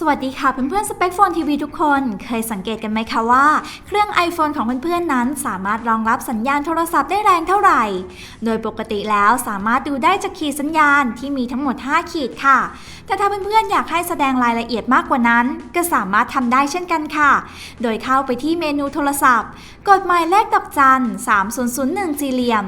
สวัสดีค่ะเพื่อนๆสเปคโฟนทีวีทุกคน เคยสังเกตกันไหมคะว่า เครื่อง iPhone ของเพื่อนๆ นั้น สามารถรองรับสัญญาณโทรศัพท์ได้แรงเท่าไหร่ โดยปกติแล้วสามารถดูได้จากขีดสัญญาณที่มีทั้งหมด 5 ขีดค่ะ แต่ถ้าเพื่อนๆ อยากให้แสดงรายละเอียดมากกว่านั้น ก็สามารถทำได้เช่นกันค่ะ โดยเข้าไปที่เมนูโทรศัพท์ กดหมายเลขดอกจัน3001สี่เหลี่ยม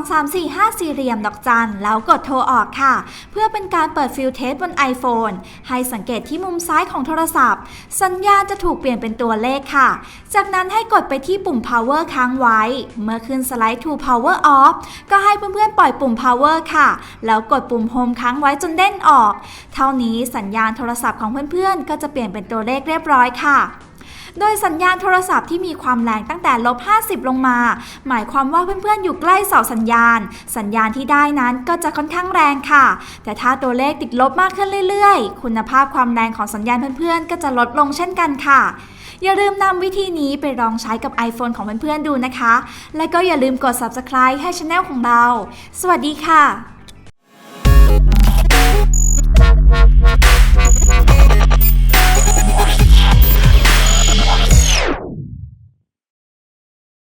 12345สี่เหลี่ยมดอกจันแล้วกดโทรออกค่ะ เพื่อเป็นการเปิดฟิลเทสบน iPhone ให้สังเกตที่มุมซ้ายของโทรศัพท์ สัญญาณจะถูกเปลี่ยนเป็นตัวเลขค่ะ จากนั้นให้กดไปที่ปุ่ม power ค้างไว้ เมื่อขึ้นสไลด์ to power off ก็ให้เพื่อนๆปล่อยปุ่ม power ค่ะ แล้วกดปุ่ม home ค้างไว้จนเด้นออก เท่านี้สัญญาณโทรศัพท์ของเพื่อนๆ ก็จะเปลี่ยนเป็นตัวเลขเรียบร้อยค่ะ โดยสัญญาณโทรศัพท์ที่มีความแรงตั้งแต่ลบ 50 ลงมา หมายความว่าเพื่อนๆ อยู่ใกล้เสาสัญญาณ สัญญาณที่ได้นั้นก็จะค่อนข้างแรงค่ะ แต่ถ้าตัวเลขติดลบมากขึ้นเรื่อยๆ คุณภาพความแรงของสัญญาณเพื่อนๆ ก็จะลดลงเช่นกันค่ะอย่าลืมนำวิธีนี้ไปลองใช้กับ iPhone ของเพื่อนๆดูนะคะ และก็อย่าลืมกด subscribe ให้ช anel ของเรา สวัสดีค่ะ